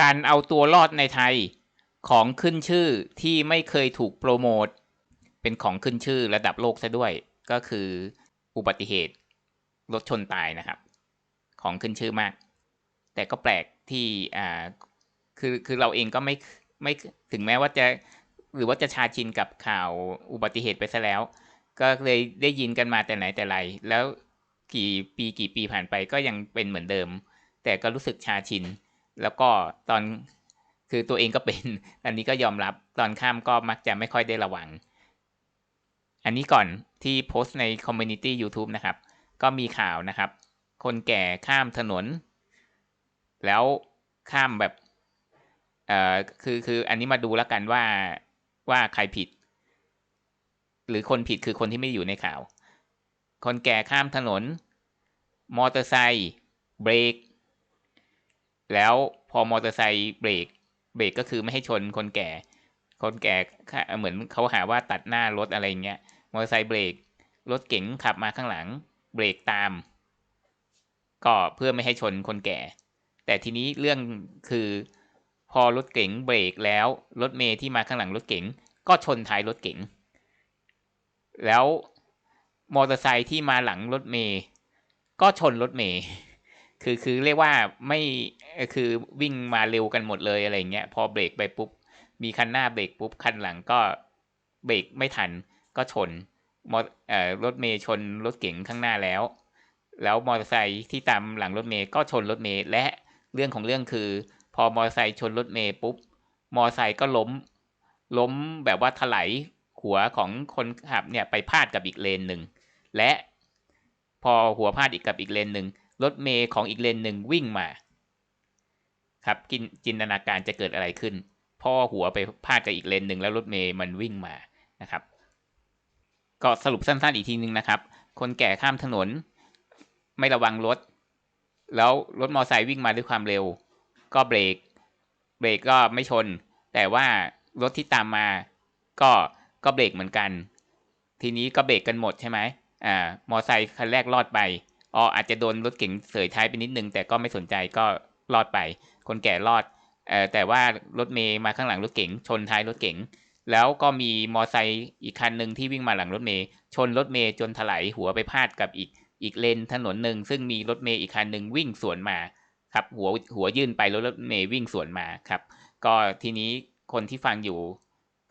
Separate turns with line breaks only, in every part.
การเอาตัวรอดในไทย ของขึ้นชื่อที่ไม่เคยถูกโปรโมท เป็นของขึ้นชื่อระดับโลกซะด้วย ก็คืออุบัติเหตุรถชนตายนะครับ ของขึ้นชื่อมาก แต่ก็แปลกที่อ่าคือคือเราเองก็ไม่ไม่ถึงแม้ว่าจะหรือว่าจะชาชินกับข่าวอุบัติเหตุไปซะแล้ว ก็เลยได้ยินกันมาแต่ไหนแต่ไร แล้วกี่ปีกี่ปีผ่านไปก็ยังเป็นเหมือนเดิม แต่ก็รู้สึกชาชิน แล้วก็ตอนคือตัวเองก็เป็น อันนี้ก็ยอมรับตอนข้ามก็มักจะไม่ค่อยได้ระวัง อันนี้ก่อนที่โพสต์ในคอมมูนิตี้ YouTube นะครับ ก็มีข่าวนะครับ คนแก่ข้ามถนน แล้วข้ามแบบเอ่อคือคืออันนี้มาดูแล้วกันว่าว่าใครผิด หรือคนผิดคือคนที่ไม่อยู่ในข่าว คนแก่ข้ามถนน มอเตอร์ไซค์เบรก แล้วพอมอเตอร์ไซค์เบรกเบรกก็คือไม่ให้ชนคนแก่ คนแก่เหมือนเขาหาว่าตัดหน้ารถอะไรเงี้ยมอเตอร์ไซค์เบรกรถเก๋งขับมาข้างหลัง เบรกตาม ก็เพื่อไม่ให้ชนคนแก่ แต่ทีนี้เรื่องคือพอรถเก๋งเบรกแล้วรถเมย์ที่มาข้างหลังรถเก๋งก็ชนท้ายรถเก๋งแล้วมอเตอร์ไซค์ที่มาหลังรถเมย์ก็ชนรถเมย์ คือคือเรียกว่าไม่คือวิ่งมาเร็วกันหมดเลยอะไรเงี้ยพอเบรกไปปุ๊บ มีคันหน้าเบรกปุ๊บคันหลังก็เบรกไม่ทันก็ชนมอเอ่อรถเมย์ชนรถเก๋งข้างหน้าแล้ว แล้วมอเตอร์ไซค์ที่ตามหลังรถเมย์ก็ชนรถเมย์และเรื่องของเรื่องคือ พอมอเตอร์ไซค์ชนรถเมย์ปุ๊บมอเตอร์ไซค์ก็ล้ม ล้มแบบว่าถลายหัวของคนขับเนี่ยไปพาดกับอีกเลนหนึ่งและพอหัวพาดอีกกับอีกเลนหนึ่ง รถเมย์ของอีกเลนหนึ่งวิ่งมา ครับกินจินตนาการจะเกิดอะไรขึ้น พ่อหัวไปพาดกับอีกเลนหนึ่งแล้วรถเมย์มันวิ่งมานะครับ ก็สรุปสั้นๆอีกทีนึงนะครับ คนแก่ข้ามถนน ไม่ระวังรถ แล้วรถมอเตอร์ไซค์วิ่งมาด้วยความเร็ว ก็เบรกเบรกก็ไม่ชน แต่ว่ารถที่ตามมา ก็ก็เบรกเหมือนกัน ทีนี้ก็เบรกกันหมดใช่ไหมอ่ามอไซค์คันแรกรอดไป อ๋ออาจจะโดนรถเก๋งเสยท้ายไปนิดนึง แต่ก็ไม่สนใจก็รอดไป คนแก่รอดเอ่อแต่ว่ารถเมย์มาข้างหลังรถเก๋งชนท้ายรถเก๋งแล้วก็มีมอไซค์อีกคันหนึ่งที่วิ่งมาหลังรถเมย์ชนรถเมย์จนถลายหัวไปพาดกับอีกอีกเลนถนนหนึ่งซึ่งมีรถเมย์อีกคันหนึ่งวิ่งสวนมาครับหัวหัวยื่นไปแล้วรถเมย์วิ่งสวนมาครับ ก็ทีนี้คนที่ฟังอยู่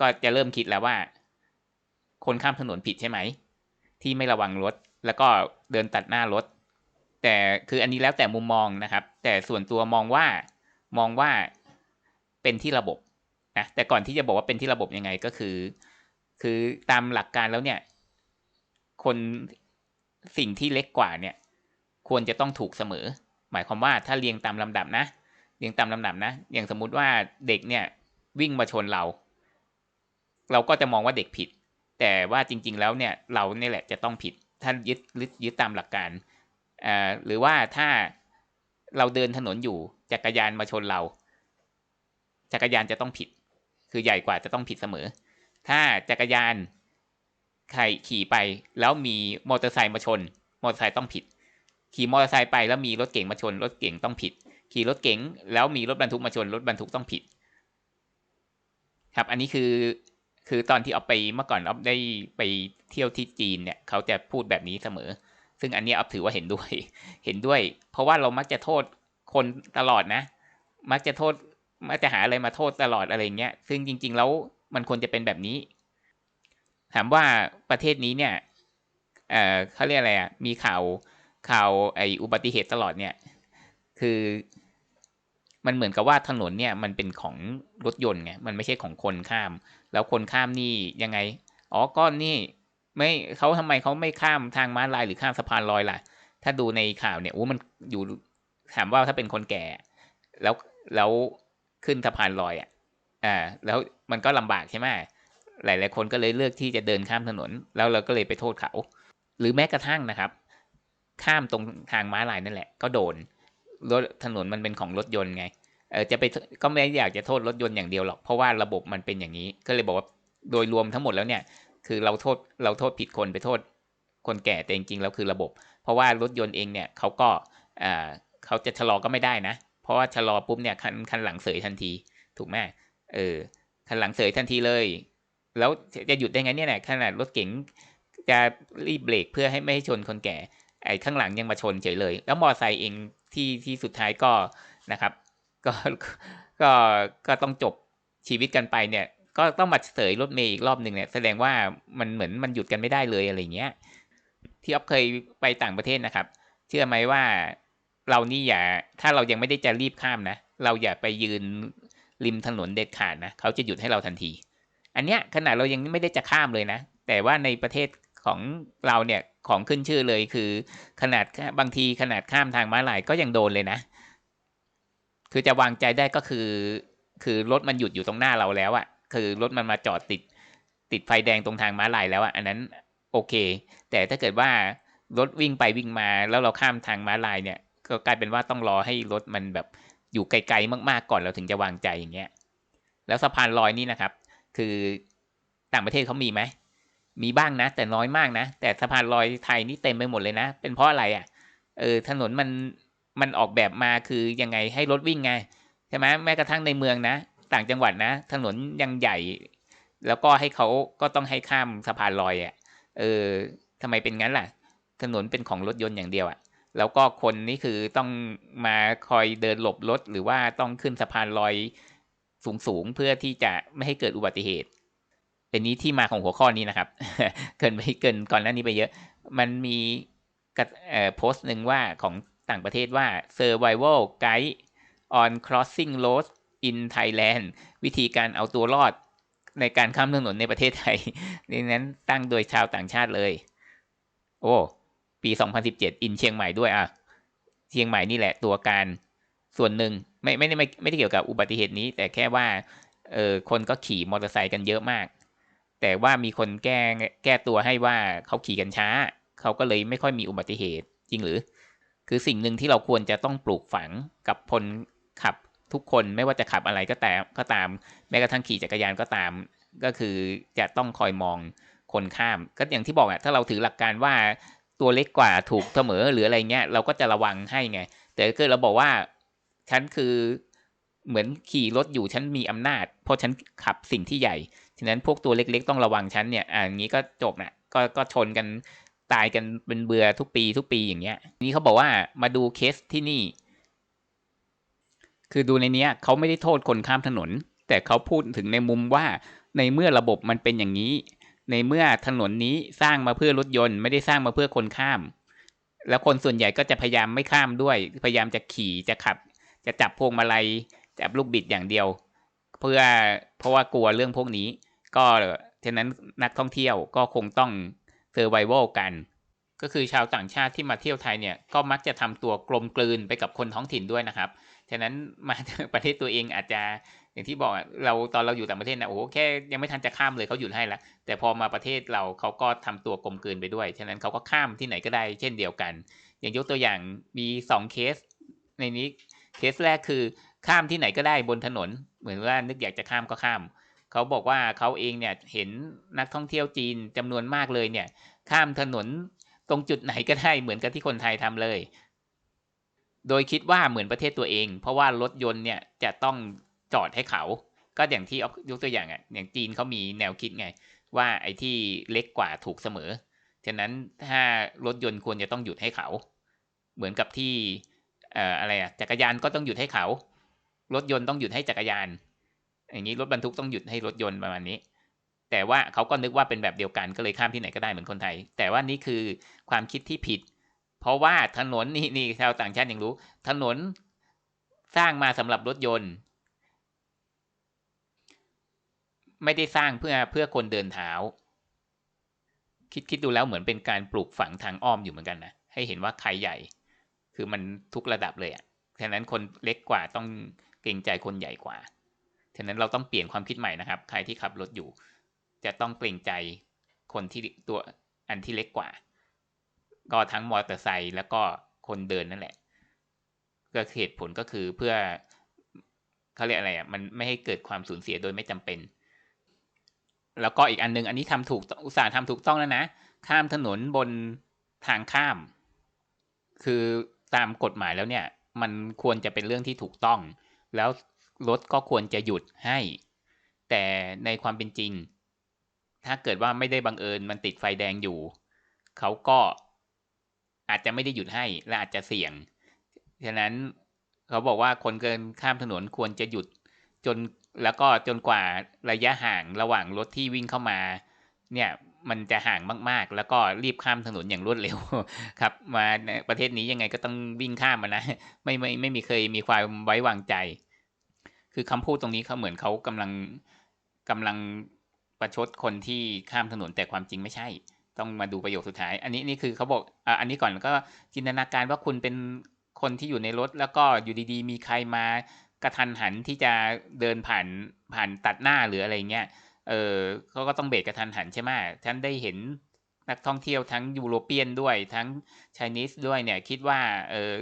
ก็จะเริ่มคิดแล้วว่า คนข้ามถนนผิดใช่ไหม ที่ไม่ระวังรถ แล้วก็เดินตัดหน้ารถ แต่คืออันนี้แล้วแต่มุมมองนะครับ แต่ส่วนตัวมองว่ามองว่าเป็นที่ระบบนะแต่ก่อนที่จะบอกว่าเป็นที่ระบบยังไงก็คือ คือตามหลักการแล้วเนี่ย คนสิ่งที่เล็กกว่าเนี่ย ควรจะต้องถูกเสมอ หมายความว่าถ้าเรียงตามลำดับนะเรียงตามลำดับนะ อย่างสมมุติว่าเด็กเนี่ยวิ่งมาชนเรา เราก็จะมองว่าเด็กผิด แต่ว่าจริง ๆ แล้วเนี่ยเราเนี่ยแหละจะต้องผิด ท่านยึดยึดตามหลักการอ่าหรือว่าถ้าเราเดินถนนอยู่จักรยานมาชนเรา จักรยานจะต้องผิด คือใหญ่กว่าจะต้องผิดเสมอ ถ้าจักรยานใครขี่ไปแล้วมีมอเตอร์ไซค์มาชน มอเตอร์ไซค์ต้องผิด ขี่มอเตอร์ไซค์ไปแล้วมีรถเก๋งมาชน รถเก๋งต้องผิด ขี่รถเก๋งแล้วมีรถบรรทุกมาชน รถบรรทุกต้องผิด ครับ อันนี้คือ คือตอนที่เอาไปเมื่อก่อนเอาได้ไปเที่ยวที่จีนเนี่ยเขาจะพูดแบบนี้เสมอ ซึ่งอันนี้เอาถือว่าเห็นด้วย เห็นด้วย เพราะว่าเรามักจะโทษคนตลอดนะ มักจะโทษมักจะหาอะไรมาโทษตลอดอะไรเงี้ย ซึ่งจริง ๆ แล้วมันควรจะเป็นแบบนี้ ถามว่าประเทศนี้เนี่ย เออเขาเรียกอะไรอะ มีข่าวข่าวไออุบัติเหตุตลอดเนี่ย คือ มันเหมือนกับว่าถนนเนี่ยมันเป็นของรถยนต์ไงมันไม่ใช่ของคนข้าม แล้วคนข้ามนี่ยังไงอ๋อก้อนนี่ไม่เขาทำไมเขาไม่ข้ามทางม้าลายหรือข้ามสะพานลอยล่ะ ถ้าดูในข่าวเนี่ยโอ้มันอยู่ถามว่าถ้าเป็นคนแก่ แล้วแล้วขึ้นสะพานลอยอะอ่าแล้วมันก็ลำบากใช่ไหมหลายๆคนก็เลยเลือกที่จะเดินข้ามถนน แล้วเราก็เลยไปโทษเขา หรือแม้กระทั่งนะครับ ข้ามตรงทางม้าลายนั่นแหละ ก็โดนรถถนนมันเป็นของรถยนต์ไง เออจะไปก็ไม่อยากจะโทษรถยนต์อย่างเดียวหรอกเพราะว่าระบบมันเป็นอย่างนี้ ก็เลยบอกว่าโดยรวมทั้งหมดแล้วเนี่ยคือเราโทษเราโทษผิดคนไปโทษคนแก่แต่จริงๆแล้วคือระบบ เพราะว่ารถยนต์เองเนี่ยเขาก็อ่าเขาจะชะลอก็ไม่ได้นะ เพราะว่าชะลอปุ๊บเนี่ยคันคันหลังเสยทันที ถูกไหมเออคันหลังเสยทันทีเลย แล้วจะหยุดได้ไงเนี่ยขนาดรถเก๋งจะรีบเบรกเพื่อให้ไม่ให้ชนคนแก่ไอ้ข้างหลังยังมาชนเฉยเลย แล้วมอไซค์เองที่ที่สุดท้ายก็นะครับ ก็ก็ก็ต้องจบชีวิตกันไปเนี่ย ก็ต้องมาเสยรถเมย์อีกรอบหนึ่งเนี่ยแสดงว่ามันเหมือนมันหยุดกันไม่ได้เลยอะไรเงี้ยที่อ๊อฟเคยไปต่างประเทศนะครับ เชื่อไหมว่าเรานี่อย่าถ้าเรายังไม่ได้จะรีบข้ามนะเราอย่าไปยืนริมถนนเด็ดขาดนะเขาจะหยุดให้เราทันที อันเนี้ยขนาดเรายังไม่ได้จะข้ามเลยนะ แต่ว่าในประเทศของเราเนี่ยของขึ้นชื่อเลยคือ ขนาดบางทีขนาดข้ามทางม้าลายก็ยังโดนเลยนะ คือจะวางใจได้ก็คือ คือรถมันหยุดอยู่ตรงหน้าเราแล้วอะคือรถมันมาจอดติด ติดไฟแดงตรงทางม้าลายแล้วอะอันนั้นโอเค แต่ถ้าเกิดว่ารถวิ่งไปวิ่งมาแล้วเราข้ามทางม้าลายเนี่ย ก็กลายเป็นว่าต้องรอให้รถมันแบบอยู่ไกลๆมากๆก่อนเราถึงจะวางใจอย่างเงี้ย แล้วสะพานลอยนี่นะครับ คือต่างประเทศเขามีไหมมีบ้างนะ แต่น้อยมากนะ แต่สะพานลอยไทยนี่เต็มไปหมดเลยนะ เป็นเพราะอะไรอะ่ะ เออถนนมัน มันออกแบบมาคือยังไงให้รถวิ่งไงใช่ไหมแม้กระทั่งในเมืองนะ ต่างจังหวัดนะ ถนนยังใหญ่ แล้วก็ให้เขาก็ต้องให้ข้ามสะพานลอยอะ่ะเออทำไมเป็นงั้นล่ะ ถนนเป็นของรถยนต์อย่างเดียวอะ่ะแล้วก็คนนี่คือต้องมาคอยเดินหลบรถหรือว่าต้องขึ้นสะพานลอยสูงๆเพื่อที่จะไม่ให้เกิดอุบัติเหตุ เป็นนี้ที่มาของหัวข้อนี้นะครับ เกินไปเกินก่อนหน้านี้ไปเยอะ มันมีโพสต์หนึ่งว่าของ ต่างประเทศว่า survival guide on crossing roads in Thailand วิธีการเอาตัวรอดในการข้ามถนนในประเทศไทยนี่นั้นตั้งโดยชาวต่างชาติเลย โอ้ ปี 2017 อินเชียงใหม่ด้วยอะ เชียงใหม่นี่แหละตัวการส่วนหนึ่งไม่ไม่ได้ไม่ไม่ได้เกี่ยวกับอุบัติเหตุนี้ แต่แค่ว่าเออคนก็ขี่มอเตอร์ไซค์กันเยอะมาก แต่ว่ามีคนแก้แก้ตัวให้ว่าเขาขี่กันช้า เขาก็เลยไม่ค่อยมีอุบัติเหตุจริงหรือ คือสิ่งหนึ่งที่เราควรจะต้องปลูกฝังกับคนขับทุกคนไม่ว่าจะขับอะไรก็แต่ก็ตาม แม้กระทั่งขี่จักรยานก็ตาม ก็คือจะต้องคอยมองคนข้าม ก็อย่างที่บอกอะถ้าเราถือหลักการว่าตัวเล็กกว่าถูกเสมอหรืออะไรเงี้ยเราก็จะระวังให้ไง แต่เกิดเราบอกว่าฉันคือเหมือนขี่รถอยู่ฉันมีอำนาจ เพราะฉันขับสิ่งที่ใหญ่ฉะนั้นพวกตัวเล็กๆ ต้องระวังฉันเนี่ยอ่าอย่างนี้ก็จบนะก็ก็ชนกัน ตายกันเป็นเบื่อทุกปีทุกปีอย่างเงี้ย นี่เขาบอกว่ามาดูเคสที่นี่ คือดูในเนี้ยเขาไม่ได้โทษคนข้ามถนน แต่เขาพูดถึงในมุมว่าในเมื่อระบบมันเป็นอย่างนี้ ในเมื่อถนนนี้สร้างมาเพื่อรถยนต์ ไม่ได้สร้างมาเพื่อคนข้าม แล้วคนส่วนใหญ่ก็จะพยายามไม่ข้ามด้วย พยายามจะขี่จะขับ จะจับพวงมาลัยจับลูกบิดอย่างเดียว เพื่อเพราะว่ากลัวเรื่องพวกนี้ ก็ฉะนั้นนักท่องเที่ยวก็คงต้อง เซอร์ไวโวกัน ก็คือชาวต่างชาติที่มาเที่ยวไทยเนี่ยก็มักจะทำตัวกลมกลืนไปกับคนท้องถิ่นด้วยนะครับ ฉะนั้นมาประเทศตัวเองอาจจะอย่างที่บอกเราตอนเราอยู่ต่างประเทศนะโอ้โหแค่ยังไม่ทันจะข้ามเลยเขาหยุดให้ละแต่พอมาประเทศเราเขาก็ทำตัวกลมกลืนไปด้วย ฉะนั้นเขาก็ข้ามที่ไหนก็ได้เช่นเดียวกัน อย่างยกตัวอย่างมีสองเคส ในนี้เคสแรกคือข้ามที่ไหนก็ได้บนถนน เหมือนว่านึกอยากจะข้ามก็ข้าม เขาบอกว่าเขาเองเนี่ยเห็นนักท่องเที่ยวจีนจำนวนมากเลยเนี่ย ข้ามถนนตรงจุดไหนก็ได้เหมือนกับที่คนไทยทำเลย โดยคิดว่าเหมือนประเทศตัวเอง เพราะว่ารถยนต์เนี่ยจะต้องจอดให้เขา ก็อย่างที่ยกตัวอย่างอะอย่างจีนเขามีแนวคิดไง ว่าไอ้ที่เล็กกว่าถูกเสมอ ฉะนั้นถ้ารถยนต์ควรจะต้องหยุดให้เขา เหมือนกับที่อออะไรอะจักรยานก็ต้องหยุดให้เขา รถยนต์ต้องหยุดให้จักรยาน อย่างนี้รถบรรทุกต้องหยุดให้รถยนต์ประมาณนี้ แต่ว่าเขาก็นึกว่าเป็นแบบเดียวกันก็เลยข้ามที่ไหนก็ได้เหมือนคนไทย แต่ว่านี่คือความคิดที่ผิด เพราะว่าถนนนี่นี่ชาวต่างชาติยังรู้ ถนนสร้างมาสำหรับรถยนต์ ไม่ได้สร้างเพื่อเพื่อคนเดินเท้า คิดคิดดูแล้วเหมือนเป็นการปลูกฝังทางอ้อมอยู่เหมือนกันนะให้เห็นว่าใครใหญ่ คือมันทุกระดับเลยอะ่ะฉะนั้นคนเล็กกว่าต้องเกรงใจคนใหญ่กว่า ฉะนั้นเราต้องเปลี่ยนความคิดใหม่นะครับ ใครที่ขับรถอยู่ จะต้องเกรงใจคนที่ตัวอันที่เล็กกว่า ก็ทั้งมอเตอร์ไซค์แล้วก็คนเดินนั่นแหละ ก็เหตุผลก็คือเพื่อเขาเรียกอะไรอะ มันไม่ให้เกิดความสูญเสียโดยไม่จำเป็น แล้วก็อีกอันนึง อันนี้ทำถูกอุตสาห์ทำถูกต้องแล้วนะ ข้ามถนนบนทางข้าม คือตามกฎหมายแล้วเนี่ย มันควรจะเป็นเรื่องที่ถูกต้อง แล้ว รถก็ควรจะหยุดให้ แต่ในความเป็นจริง ถ้าเกิดว่าไม่ได้บังเอิญมันติดไฟแดงอยู่ เขาก็อาจจะไม่ได้หยุดให้และอาจจะเสี่ยง ฉะนั้นเขาบอกว่าคนเกินข้ามถนนควรจะหยุดจนแล้วก็จนกว่าระยะห่างระหว่างรถที่วิ่งเข้ามา เนี่ยมันจะห่างมาก ๆ แล้วก็รีบข้ามถนนอย่างรวดเร็วครับ มาประเทศนี้ยังไงก็ต้องวิ่งข้ามมานะ ไม่ไม่ไม่มีเคยมีความไว้วางใจ คือคำพูดตรงนี้เขาเหมือนเขากำลังกำลังประชดคนที่ข้ามถนนแต่ความจริงไม่ใช่ ต้องมาดูประโยคสุดท้าย อันนี้นี่คือเขาบอกอะอันนี้ก่อนก็จินตนาการว่าคุณเป็นคนที่อยู่ในรถ แล้วก็อยู่ดีๆ มีใครมากระทันหันที่จะเดินผ่านผ่านตัดหน้าหรืออะไรเงี้ยเออเขาก็ต้องเบรกกระทันหันใช่ไหมท่านได้เห็นนักท่องเที่ยวทั้งยูโรเปียนด้วยทั้งไชนีสด้วยเนี่ยคิดว่าเออ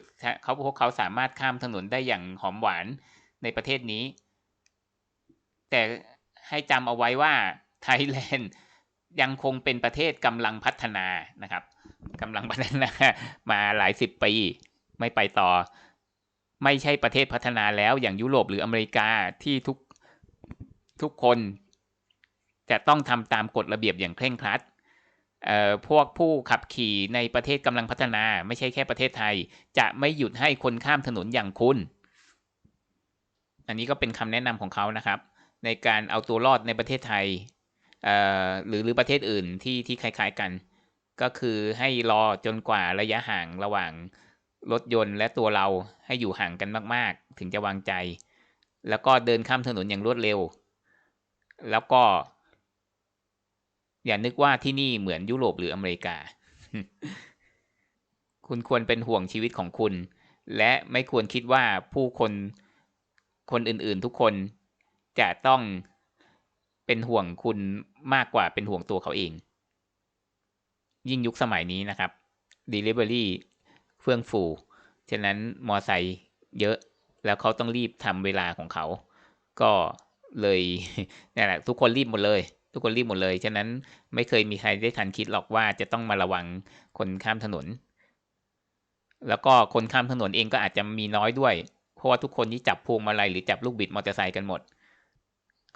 เขาพวกเขาสามารถข้ามถนนได้อย่างหอมหวาน ในประเทศนี้ แต่ให้จำเอาไว้ว่าไทยแลนด์ยังคงเป็นประเทศกำลังพัฒนานะครับกำลังพัฒนามาหลายสิบปีไม่ไปต่อ ไม่ใช่ประเทศพัฒนาแล้วอย่างยุโรปหรืออเมริกาที่ทุกทุกคนจะต้องทำตามกฎระเบียบอย่างเคร่งครัดเอ่อพวกผู้ขับขี่ในประเทศกำลังพัฒนา ไม่ใช่แค่ประเทศไทย จะไม่หยุดให้คนข้ามถนนอย่างคุณ อันนี้ก็เป็นคำแนะนำของเขานะครับ ในการเอาตัวรอดในประเทศไทยหรือหรือประเทศอื่นที่ที่คล้ายๆกัน ก็คือให้รอจนกว่าระยะห่างระหว่างรถยนต์และตัวเราให้อยู่ห่างกันมากๆ ถึงจะวางใจ แล้วก็เดินข้ามถนนอย่างรวดเร็ว แล้วก็ อย่านึกว่าที่นี่เหมือนยุโรปหรืออเมริกา คุณควรเป็นห่วงชีวิตของคุณ และไม่ควรคิดว่าผู้คน คนอื่นๆ ทุกคนจะต้องเป็นห่วงคุณมากกว่าเป็นห่วงตัวเขาเอง ยิ่งยุคสมัยนี้นะครับ Delivery เฟื่องฟู ฉะนั้นมอไซค์เยอะแล้วเขาต้องรีบทำเวลาของเขา ก็เลยนี่แหละทุกคนรีบหมดเลย ทุกคนรีบหมดเลย ฉะนั้นไม่เคยมีใครได้ทันคิดหรอกว่าจะต้องมาระวังคนข้ามถนน แล้วก็คนข้ามถนนเองก็อาจจะมีน้อยด้วย เพราะว่าทุกคนที่จับพวงมาลัยหรือจับลูกบิดมอเตอร์ไซค์กันหมด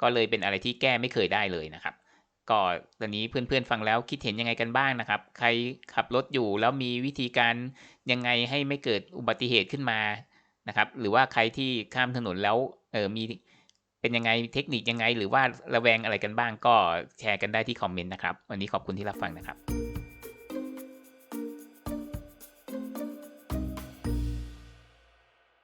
ก็เลยเป็นอะไรที่แก้ไม่เคยได้เลยนะครับ ก็ตอนนี้เพื่อนๆฟังแล้วคิดเห็นยังไงกันบ้างนะครับ ใครขับรถอยู่แล้วมีวิธีการยังไงให้ไม่เกิดอุบัติเหตุขึ้นมานะครับ หรือว่าใครที่ข้ามถนนแล้วเออมีเป็นยังไงเทคนิคยังไง หรือว่าระแวงอะไรกันบ้างก็แชร์กันได้ที่คอมเมนต์นะครับ วันนี้ขอบคุณที่รับฟังนะครับ